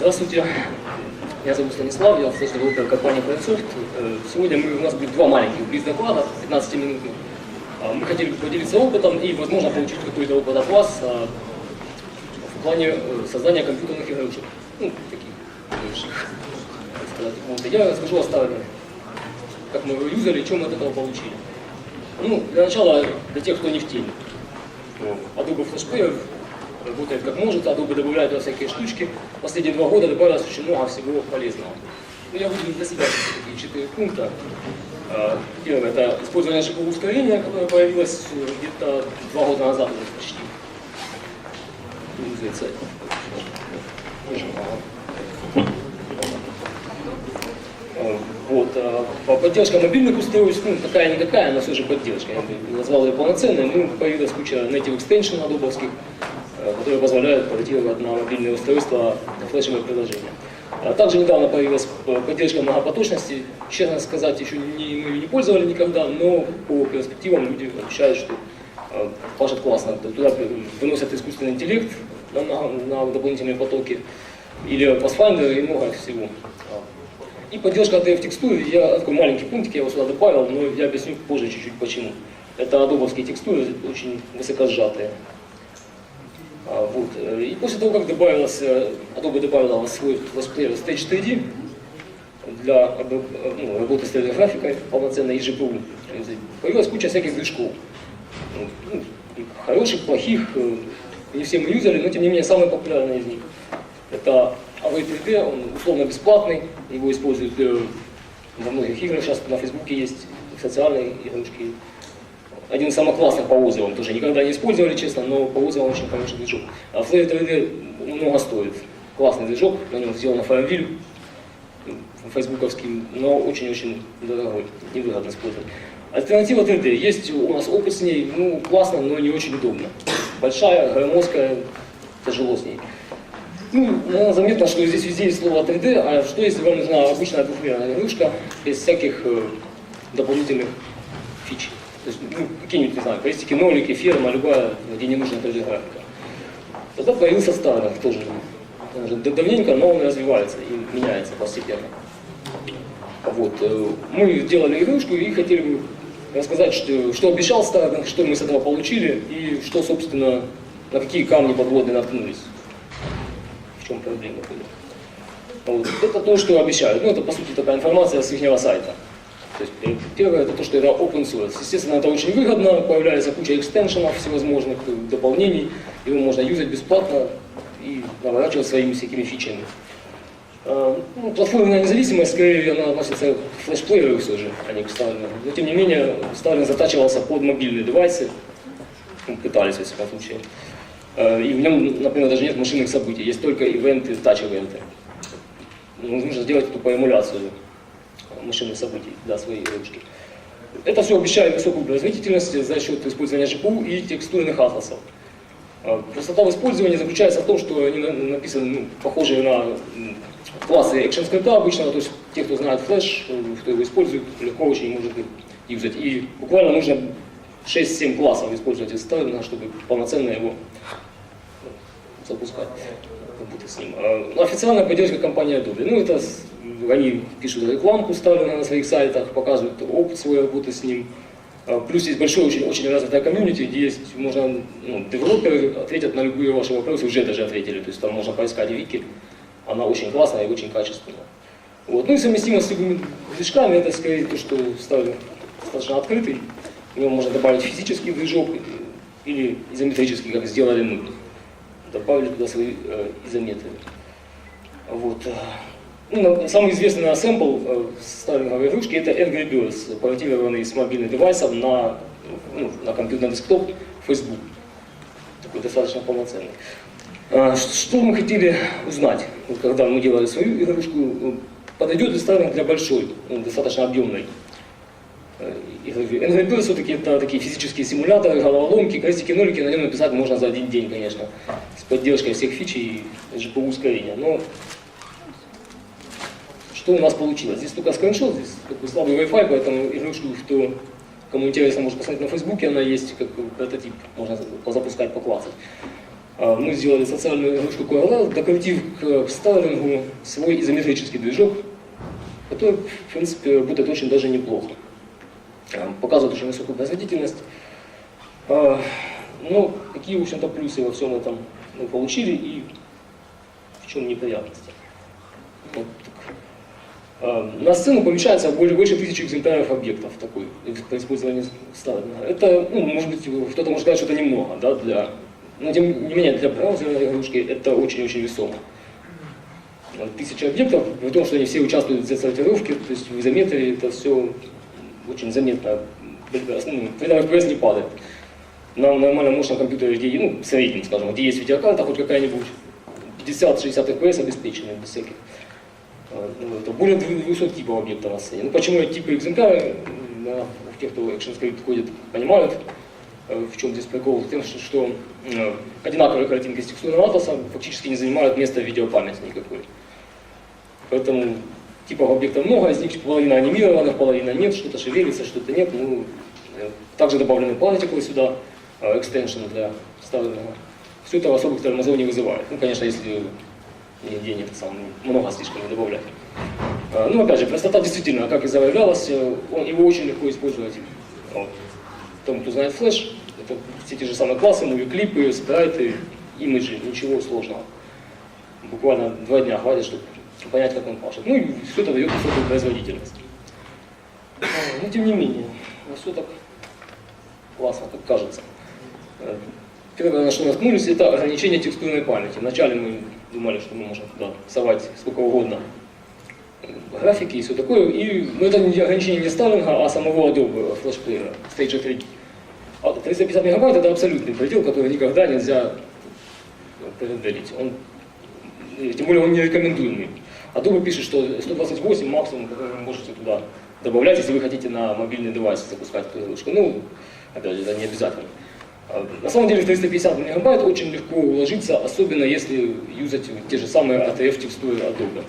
Здравствуйте, меня зовут Станислав, я флеш девелопер компании PlanSoft. Э, Сегодня мы, у нас будет два маленьких близ-доклада, 15 минутных. А, Мы хотели бы поделиться опытом и, возможно, получить какой-то опыт от вас а, в плане э, создания компьютерных игрушек. Ну, таких. Вот, Я расскажу о Starling, как мы его юзали, что мы от этого получили. Ну, для начала, для тех, кто не в теме. Adobe Flash Player работает как может, Adobe добавляет туда всякие штучки. Последние два года добавилось очень много всего полезного. Ну, я выделил для себя такие четыре пункта. А, Первое – это использование шипового ускорения, которое появилось где-то два года назад уже почти. Мало. Э, Вот, а, по- поддержка мобильных устройств, ну, какая-никакая, но все же поддержка. Я бы назвал ее полноценной. Ну, появилась куча native extension адобовских, которые позволяют портировать на мобильные устройства флешевые приложения. А Также недавно появилась э, поддержка многопоточности. Честно сказать, еще не, мы ее не пользовали никогда, но по перспективам люди обещают, что э, пашет классно. Туда выносят искусственный интеллект на, на- на дополнительные потоки, или Pathfinder и много всего. И поддержка ATF текстуры, я такой маленький пунктик, я его сюда добавил, но я объясню позже чуть-чуть почему. Это адобовские текстуры, очень высоко сжатые. А, вот. э, И после того, как добавилась, э, Adobe добавила в свой летсплеер Stage 3D для э, ну, работы с 3D-графикой полноценной и GPU, появилась куча всяких движков. Ну, хороших, плохих, э, не все мы юзали, но тем не менее самый популярный из них. Это Away 3D, он условно бесплатный, его используют э, во многих играх, сейчас на Фейсбуке есть социальные игрушки. Один из самых классных по отзывам, тоже никогда не использовали, честно, но по отзывам очень хороший движок. А Flare 3D много стоит. Классный движок, на нем сделано Farmville, фейсбуковский, но очень-очень дорогой, невыгодно использовать. Альтернатива 3D. Есть у нас опыт с ней, ну, классно, но не очень удобно. Большая, громоздкая, тяжело с ней. Ну, заметно, что здесь везде есть слово 3D, а что если вам нужна обычная двухмерная игрушка без всяких э, дополнительных фич? То есть, ну, какие-нибудь, не знаю, крестики, нолики, ферма, любая, где не нужна 3D-графика. Тогда появился Starlink тоже. Давненько, но он развивается и меняется постепенно. Вот. э, Мы делали игрушку и хотели рассказать, что, что обещал Starlink, что мы с этого получили и что, собственно, на какие камни подводные наткнулись в чем проблема были. Вот. Это то, что обещают. Ну, это, по сути, такая информация с их сайта. То есть, э, первое, это то, что это open source. Естественно, это очень выгодно, появляется куча экстеншенов всевозможных, э, дополнений, его можно юзать бесплатно и наворачивать своими всякими фичами. Э, Ну, платформенная независимость, скорее, она относится к флешплееру все же, а не к Starlink. Но, тем не менее, Starlink затачивался под мобильные девайсы, ну, пытались, во всяком случае. И в нем, например, даже нет машинных событий, есть только ивенты, тач-ивенты. Ну, Нужно сделать эту по эмуляцию машинных событий для своей игрушки. Это все обещает высокую производительность за счет использования GPU и текстурных атласов. А, Простота в использовании заключается в том, что они на- написаны ну, похожие на классы скрипта обычного, то есть те, кто знает флеш, э, кто его использует, легко очень может юзать. И буквально нужно 6-7 классов использовать из чтобы полноценно его запускать, работать с ним. А, ну, Официальная поддержка компании Adobe. Ну, это они пишут рекламку, ставленную на своих сайтах, показывают опыт своей работы с ним. А, Плюс есть большое, очень, очень развитое комьюнити, где есть, можно, ну, девелоперы ответят на любые ваши вопросы, уже даже ответили, то есть там можно поискать вики, она очень классная и очень качественная. Вот. Ну и совместимость с любыми движками, это скорее то, что ставлю достаточно открытый, в него можно добавить физический движок или изометрический, как сделали мы добавили туда свои э, изометры. Вот. э, Ну, самый известный сэмпл э, старлинговой игрушки это Angry Birds, портированный с мобильных девайсов на, ну, на компьютерный десктоп Facebook. Такой достаточно полноценный. А, Что мы хотели узнать, вот когда мы делали свою игрушку, э, подойдет ли Starlink для большой, ну, достаточно объемной э. Angry Birds все-таки это такие физические симуляторы, головоломки, крестики, нолики, на нем написать можно за один день, конечно, поддержкой всех фич и GPU ускорения. Но что у нас получилось? Здесь только скриншот, здесь такой слабый Wi-Fi, поэтому игрушку, кто, кому интересно, может посмотреть на Фейсбуке, она есть как прототип, можно позапускать, поклацать. А, Мы сделали социальную игрушку QRL, докрутив к стайлингу свой изометрический движок, который, в принципе, работает очень даже неплохо. А, Показывает очень высокую производительность. А, Ну, какие, в общем-то, плюсы во всем этом мы получили и в чем неприятности. Вот. А, На сцену помещается более, больше тысячи экземпляров объектов такой, при использовании стайлинга. Это, ну, может быть, кто-то может сказать, что это немного, да, для... Но тем не менее, для браузерной игрушки это очень-очень весомо. Тысяча объектов, при том, что они все участвуют в сортировке, то есть в изометрии это все очень заметно. Ну, При FPS не падает. На нормальном мощном компьютере, где, ну, среднем, скажем, где есть видеокарта хоть какая-нибудь, 50-60 FPS обеспечены без всяких. А, ну, это более 200 типов объектов на сцене. Ну, почему типы экземпляры, да, те, кто ActionScript ходит, понимают, э, в чем здесь прикол, тем, что, что э, одинаковые картинки с текстурным атласом фактически не занимают места в видеопамяти никакой. Поэтому типов объектов много, из них половина анимированных, половина нет, что-то шевелится, что-то нет. Ну, э, также добавлены particle сюда, э, extension для вставленного. Все это особых тормозов не вызывает. Ну, конечно, если нигде нет сам, много слишком не добавлять. А, Ну, опять же, простота действительно, как и заявлялось, он, его очень легко использовать. Вот. Том, кто знает флеш, это все те же самые классы, муви-клипы, спрайты, имиджи, ничего сложного. Буквально два дня хватит, чтобы понять, как он пашет. Ну и все это дает высокую производительность. А, Но тем не менее, не все так классно, как кажется. Э, Первое, на что наткнулись, это ограничение текстурной памяти. Вначале мы думали, что мы можем туда совать сколько угодно э, графики и все такое. И, ну, это ограничение не стайлинга, а самого Adobe флешплеера, Stage 3D. А 350 мегабайт это абсолютный предел, который никогда нельзя преодолеть. Он, э, тем более он не рекомендуемый. Adobe пишет, что 128 максимум, который вы можете туда добавлять, если вы хотите на мобильный девайс запускать эту игрушку. Ну, опять же, это не обязательно. А, На самом деле в 350 мегабайт очень легко уложиться, особенно если юзать те же самые ATF текстуры Adobe,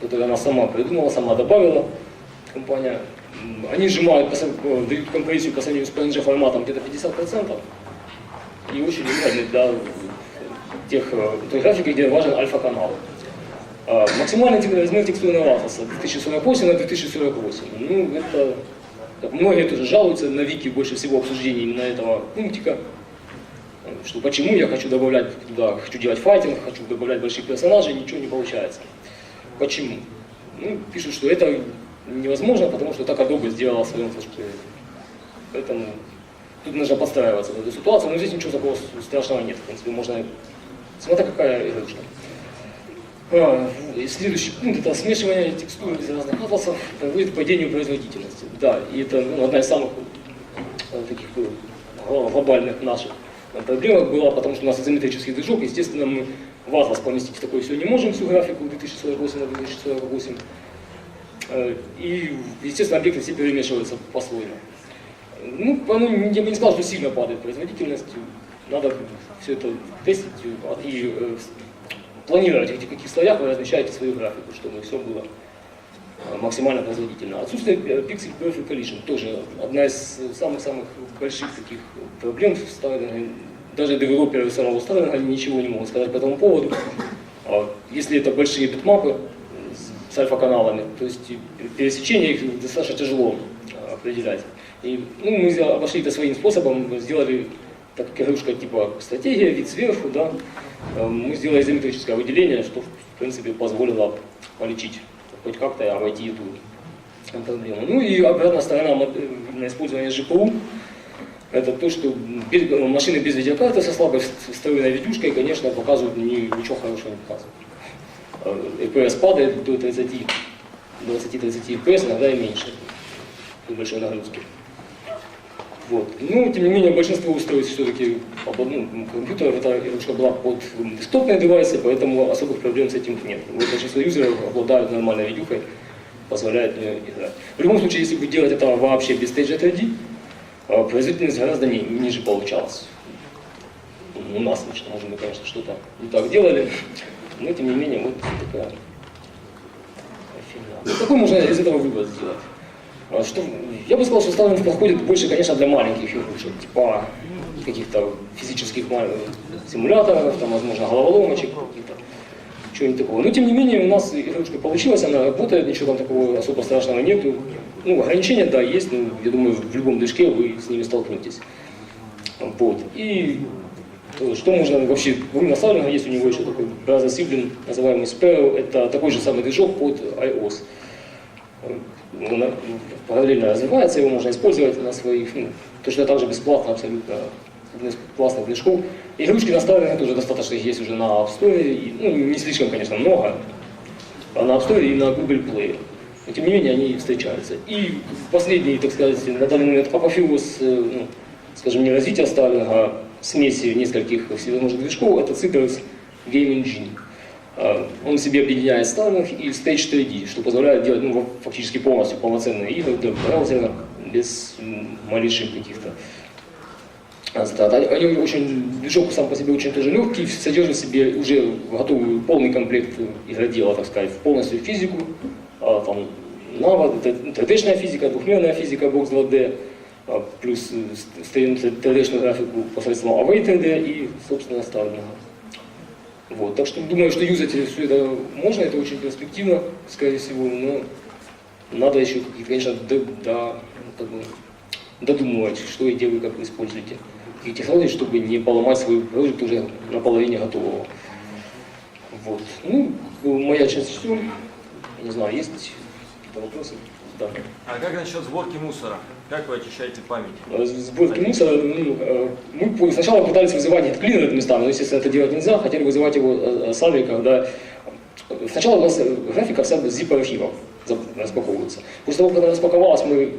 которые она сама придумала, сама добавила, компания. Они сжимают, э, дают компрессию по сравнению с PNG форматом где-то 50%, и очень выгодны для тех э, той графики, где важен альфа-канал. А, Максимальный размер текстурного атласа 2048 на 2048. Ну, это как многие тоже жалуются на Вики больше всего обсуждений именно этого пунктика, что почему я хочу добавлять туда, хочу делать файтинг, хочу добавлять больших персонажей, ничего не получается. Почему? Ну, пишут, что это невозможно, потому что так Adobe сделала в своем флешплеере. Поэтому тут нужно подстраиваться в эту ситуацию, но здесь ничего такого страшного нет. В принципе, можно... Смотри, какая игрушка. А, и следующий пункт это смешивание текстур из разных атласов приводит к падению производительности. Да, и это ну, одна из самых э, таких э, глобальных наших э, проблем была, потому что у нас изометрический движок, естественно, мы в атлас поместить такое все не можем, всю графику 2048 на 2048. Э, И, естественно, объекты все перемешиваются послойно. Ну, по- ну, я бы не сказал, что сильно падает производительность. Надо все это тестить и э, планировать, в каких слоях вы размещаете свою графику, чтобы все было э, максимально производительно. Отсутствие э, Pixel Perfect Collision тоже одна из самых-самых больших таких проблем в стайлинге. Даже девелоперы самого стайлинга ничего не могут сказать по этому поводу. А Если это большие битмапы с альфа-каналами, то есть пересечение их достаточно тяжело э, определять. И ну, мы обошли это своим способом, сделали так как игрушка типа стратегия, вид сверху, да, э, мы сделали изометрическое выделение, что в принципе позволило полечить хоть как-то обойти эту проблему. Ну и обратная сторона э, на использование GPU, это то, что э, машины без видеокарты со слабой вс- встроенной видюшкой, конечно, показывают ни- ничего хорошего не показывают. Э, FPS падает до 30, 20-30 FPS, иногда и меньше при большой нагрузке. Вот. Ну, тем не менее, большинство устройств все-таки, ну, компьютеров, эта игрушка была под десктопные девайсы, поэтому особых проблем с этим нет. Вот большинство юзеров обладают нормальной видюкой, позволяет нее играть. В любом случае, если бы делать это вообще без Stage 3D, э, производительность гораздо ни- ниже получалась. У нас лично, может, мы, конечно, что-то не так делали, но тем не менее, вот такая фигня. Ну, Какой можно из этого вывод сделать? А Что, я бы сказал, что стайлинг подходит больше, конечно, для маленьких игрушек, типа каких-то физических симуляторов, там, возможно, головоломочек каких-то, чего-нибудь такого. Но тем не менее у нас игрушка получилась, она работает, ничего там такого особо страшного нету. Ну, ограничения, да, есть, но я думаю, в любом движке вы с ними столкнетесь. Вот. И что можно вообще, Руна Сарлинга есть у него еще такой Brother Sibling, называемый Sparrow, это такой же самый движок под iOS. Э, параллельно развивается, его можно использовать на своих, ну, точно так же бесплатно абсолютно, классных движков. Игрушки на Сарлинга тоже достаточно их есть уже на App Store, ну, не слишком, конечно, много, а на App Store и на Google Play. Но тем не менее они встречаются. И последний, так сказать, на данный момент апофеоз, э, ну, скажем, не развития Старлинга, а смеси нескольких всевозможных движков, это Citrix Game Engine. А, Он в себе объединяет Starlink и Stage 3D, что позволяет делать ну, фактически полностью полноценные игры для браузера без малейших каких-то а, затрат. Они очень, движок сам по себе очень тоже легкий, содержит в себе уже готовый полный комплект игродела, так сказать, полностью физику, а, там, навод, это 3D-шная физика, двухмерная физика, бокс 2D, а, плюс э, ст- стоим 3D-шную графику посредством Away 3D и, собственно, Starlink. Вот, так что думаю, что юзать все это можно, это очень перспективно, скорее всего, но надо еще, конечно, до, до- как бы додумывать, что и где вы как вы используете. Какие технологии, чтобы не поломать свой проект уже наполовине готового. Вот. Ну, моя часть все. Не знаю, есть какие-то вопросы? Да. А как насчет сборки мусора? Как вы очищаете память? Сборки мусора, ну, мы сначала пытались вызывать HeadCleaner это местами, но, естественно, это делать нельзя, хотели вызывать его э, э, сами, когда... Сначала у нас э, графика вся без zip архивов за- распаковывается. После того, как она распаковалась, мы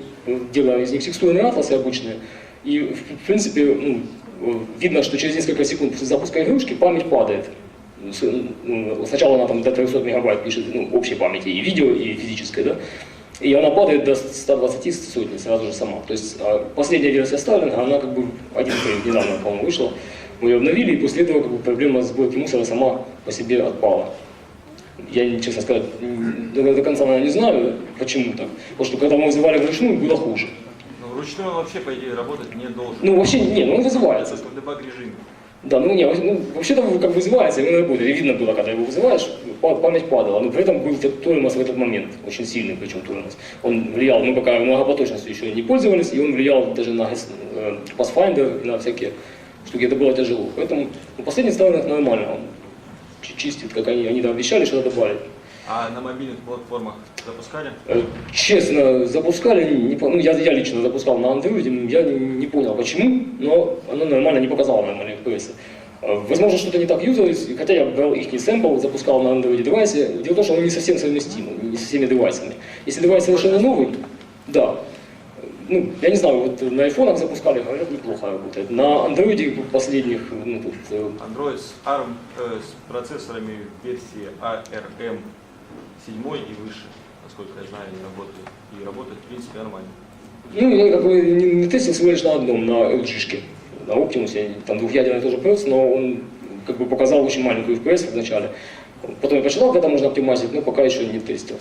делаем из них текстурные атласы обычные, и, в принципе, ну, видно, что через несколько секунд после запуска игрушки память падает. С- ну, Сначала она там до 300 мегабайт пишет ну, общей памяти и видео, и физической, да? И она падает до 120 сотни сразу же сама. То есть а, последняя версия Старлинга, она как бы один проект недавно, по-моему, вышла. Мы ее обновили, и после этого как бы, проблема сборки мусора сама по себе отпала. Я, честно сказать, до, до конца наверное, не знаю, почему так. Потому что когда мы вызывали вручную, было хуже. Ну, вручную он вообще, по идее, работать не должен. Ну, вообще, не, ну он вызывается. Это в дебаг режиме. Да, ну не, ну, вообще-то как вызывается, и он работает. И видно было, когда его вызываешь, па- память падала. Но при этом был тормоз в этот момент, очень сильный причем тормоз. Он влиял, мы пока многопоточностью еще не пользовались, и он влиял даже на э, Pathfinder, на всякие штуки. Это было тяжело. Поэтому ну, последний Starlink нормально, он чи- чистит, как они, они там обещали что-то добавить. А на мобильных платформах запускали? Э, Честно, запускали, не ну, я, я лично запускал на Android, я не, не понял почему, но оно нормально не показало нормальные FPS. Э, Возможно, что-то не так юзалось, хотя я брал их сэмпл, запускал на Android девайсе. Дело в том, что он не совсем совместим, не со всеми девайсами. Если девайс совершенно новый, да. Ну, я не знаю, вот на айфонах запускали, говорят, неплохо работает. На андроиде последних, ну, тут, э, Android с ARM, э, с процессорами версии ARM 7 и выше, насколько я знаю, они работают. И работают, в принципе, нормально. Ну, я как бы не, не тестил всего лишь на одном, на LG-шке. На Optimus, там двухъядерный тоже пресс, но он как бы показал очень маленькую FPS вначале. Потом я почитал, когда можно оптимизить, но пока еще не тестил.